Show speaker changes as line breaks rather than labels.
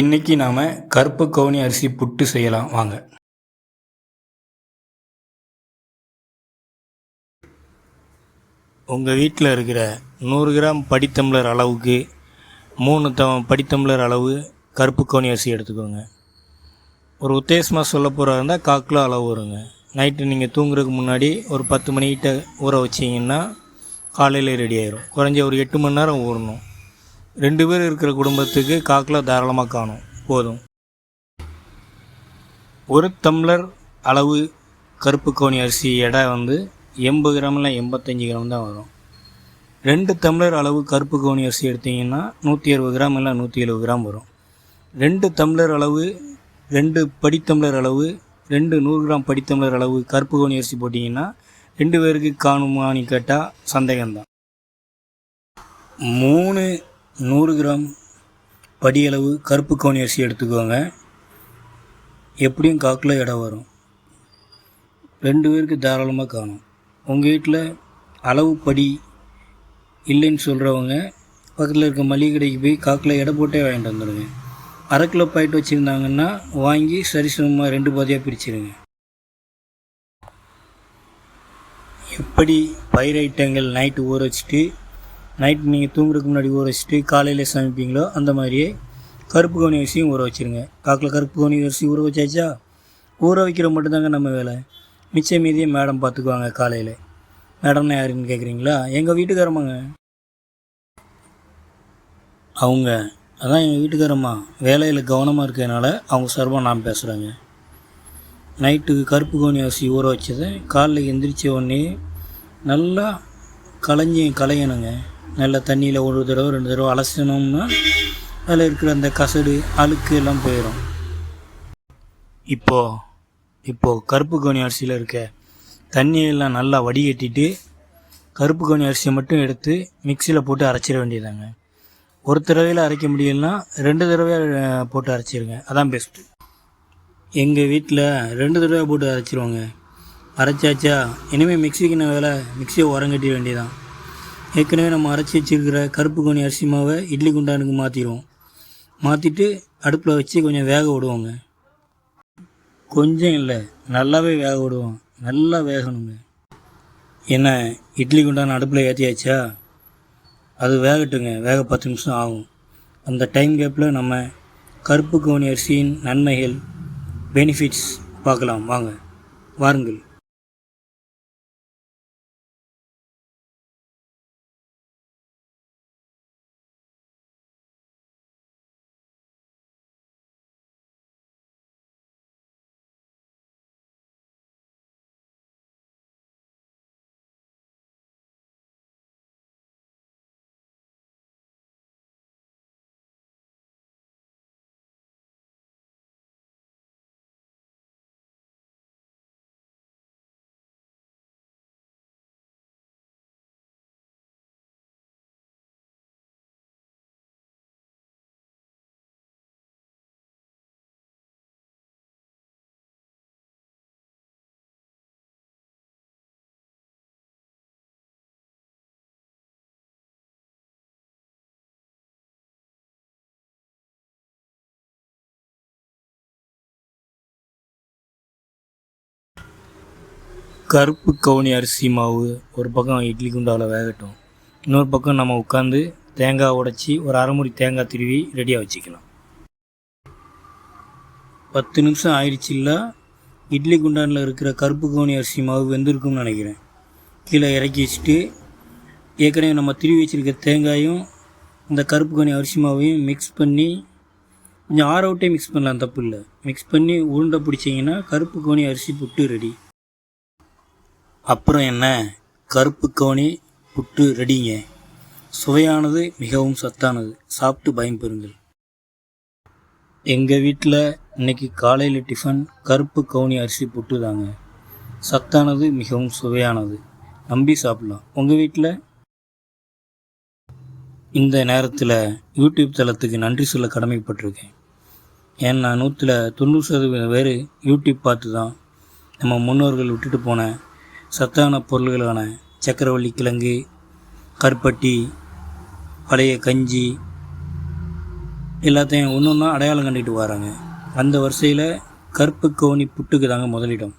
இன்னைக்கு நாம் கருப்பு கவுனி அரிசி புட்டு செய்யலாம். வாங்க. உங்கள் வீட்டில் இருக்கிற நூறு கிராம் படித்தம்ளர் அளவுக்கு மூணு த படித்தம்ளர் அளவு கருப்பு கவுனி அரிசி எடுத்துக்கோங்க. ஒரு உத்தேசமாக சொல்ல போகிறா இருந்தால் காக்கிலோ அளவு வருங்க. நைட்டு நீங்கள் தூங்குறதுக்கு முன்னாடி ஒரு பத்து மணிக்கிட்ட ஊற வச்சிங்கன்னா காலையில் ரெடி ஆயிரும். குறைஞ்ச ஒரு எட்டு மணி நேரம் ஊறணும். ரெண்டு பேர் இருக்கிற குடும்பத்துக்கு காக்கில் தாராளமாக காணும். போதும். ஒரு டம்ளர் அளவு கருப்பு கவுனி அரிசி எடை வந்து எண்பது கிராமில் எண்பத்தஞ்சு கிராம் தான் வரும். ரெண்டு டம்ளர் அளவு கருப்பு கவுனி அரிசி எடுத்திங்கன்னா நூற்றி அறுபது கிராம் இல்லை நூற்றி எழுபது கிராம் வரும். ரெண்டு டம்ளர் அளவு ரெண்டு படித்தம்ளர் அளவு ரெண்டு நூறு கிராம் படித்தம்ளர் அளவு கருப்பு கவுனி அரிசி போட்டிங்கன்னா ரெண்டு பேருக்கு காணுமான்னு கேட்டால் சந்தேகம்தான். மூணு நூறு கிராம் படியளவு கருப்பு கவுனி அரிசி எடுத்துக்கோங்க. எப்படியும் காக்கில் இடம் வரும். ரெண்டு பேருக்கு தாராளமாக காணும். உங்கள் வீட்டில் அளவு படி இல்லைன்னு சொல்கிறவங்க பக்கத்தில் இருக்க மளிகை கடைக்கு போய் காக்கில் எடை போட்டே வாங்கிட்டு வந்துடுங்க. அரை கிலோ பாயிண்ட் வச்சுருந்தாங்கன்னா வாங்கி சரிசமமாக ரெண்டு பாதியாக பிரிச்சிருங்க. எப்படி பயிர் ஐட்டங்கள் நைட்டு ஊற வச்சுட்டு நைட் நீங்கள் தூங்குறதுக்கு முன்னாடி ஊற வச்சுட்டு காலையில் சமைப்பீங்களோ அந்த மாதிரியே கருப்பு கவுனி அரிசியும் ஊற வச்சுருங்க. காக்கில் கருப்பு கவுனி அரிசி ஊற வச்சாச்சா? ஊற வைக்கிற மட்டும்தாங்க நம்ம வேலை. மிச்சம் மீதியை மேடம் பார்த்துக்குவாங்க காலையில். மேடம்னா யாருன்னு கேட்குறீங்களா எங்கள் வீட்டுக்காரம்மாங்க அவங்க. அதான் எங்கள் வீட்டுக்காரம்மா. வேலையில் கவனமாக இருக்கிறதுனால அவங்க சார்பாக நான் பேசுகிறேங்க நைட்டுக்கு கருப்பு கவுனி அரிசி ஊற வச்சதை காலைல எந்திரிச்ச உடனே நல்லா களைஞ்சி களையணுங்க. நல்லா தண்ணியில் ஒரு தடவை ரெண்டு தடவை அலசினோம்னா அதில் இருக்கிற அந்த கசடு அழுக்கு எல்லாம் போயிடும் இப்போது இப்போது கருப்பு கவுனி அரிசியில் இருக்க தண்ணியெல்லாம் நல்லா வடிகட்டிட்டு கருப்பு கவுனி அரிசியை மட்டும் எடுத்து மிக்சியில் போட்டு அரைச்சிட வேண்டியதாங்க ஒரு தடவையில் அரைக்க முடியலனா ரெண்டு தடவையாக போட்டு அரைச்சிருங்க. அதான் பெஸ்ட்டு எங்கள் வீட்டில் ரெண்டு தடவை போட்டு அரைச்சிருவாங்க. அரைச்சாச்சா இனிமேல் மிக்சிக்கு வேலை? மிக்சியை உரங்கட்டிட வேண்டியதான் ஏற்கனவே நம்ம அரைச்சி வச்சிருக்கிற கருப்பு கோணி அரிசி மாவை இட்லி குண்டானுக்கு மாற்றிடுவோம் மாற்றிட்டு அடுப்பில் வச்சு கொஞ்சம் வேக விடுவோங்க. கொஞ்சம் இல்லை நல்லாவே வேக விடுவோம். நல்லா வேகணுங்க. என்ன இட்லி குண்டான அடுப்பில் ஏற்றியாச்சா அது வேகட்டுங்க. வேக பத்து நிமிஷம் ஆகும். அந்த டைம் கேப்பில் நம்ம கருப்பு கவுனி அரிசியின் நன்மைகள் பெனிஃபிட்ஸ் பார்க்கலாம். வாங்க வாருங்கள். கருப்பு கவுனி அரிசி மாவு ஒரு பக்கம் இட்லி குண்டாவில் வேகட்டும். இன்னொரு பக்கம் நம்ம உட்காந்து தேங்காய் உடைச்சி ஒரு அரைமுடி தேங்காய் திருவி ரெடியாக வச்சுக்கலாம். பத்து நிமிஷம் ஆயிடுச்சுல்ல இட்லி குண்டானில் இருக்கிற கருப்பு கவுனி அரிசி மாவு வெந்திருக்கும்னு நினைக்கிறேன். கீழே இறக்கி வச்சுட்டு ஏற்கனவே நம்ம திருவி வச்சுருக்க தேங்காயும் இந்த கருப்பு கவுனி அரிசி மாவையும் மிக்ஸ் பண்ணி கொஞ்சம் ஆற விட்டே மிக்ஸ் பண்ணலாம் தப்பு இல்லை. மிக்ஸ் பண்ணி உருண்டை பிடிச்சிங்கன்னா கருப்பு கவுனி அரிசி புட்டு ரெடி அப்புறம் என்ன? கருப்பு கவுனி புட்டு ரெடிங்க. சுவையானது மிகவும் சத்தானது. சாப்பிட்டு பயன்பெறுங்கள் எங்கள் வீட்டில் இன்னைக்கு காலையில் டிஃபன் கருப்பு கவுனி அரிசி புட்டு தாங்க. சத்தானது மிகவும் சுவையானது. நம்பி சாப்பிடலாம். உங்கள் வீட்டில் இந்த நேரத்தில் யூடியூப் தளத்துக்கு நன்றி சொல்ல கடமைப்பட்டிருக்கேன். ஏன்னா நூற்றில் தொண்ணூறு சதவீதம் பேர் யூடியூப் பார்த்து தான் நம்ம முன்னோர்கள் விட்டுட்டு போன சத்தான பொருள்களான சக்கரவள்ளி கிழங்கு கருப்பட்டி பழைய கஞ்சி எல்லாத்தையும் ஒன்று ஒன்றா அடையாளம் கண்டுக்கிட்டு வராங்க. அந்த வரிசையில் கருப்பு கவுனி புட்டுக்கு தாங்க முதலிடம்.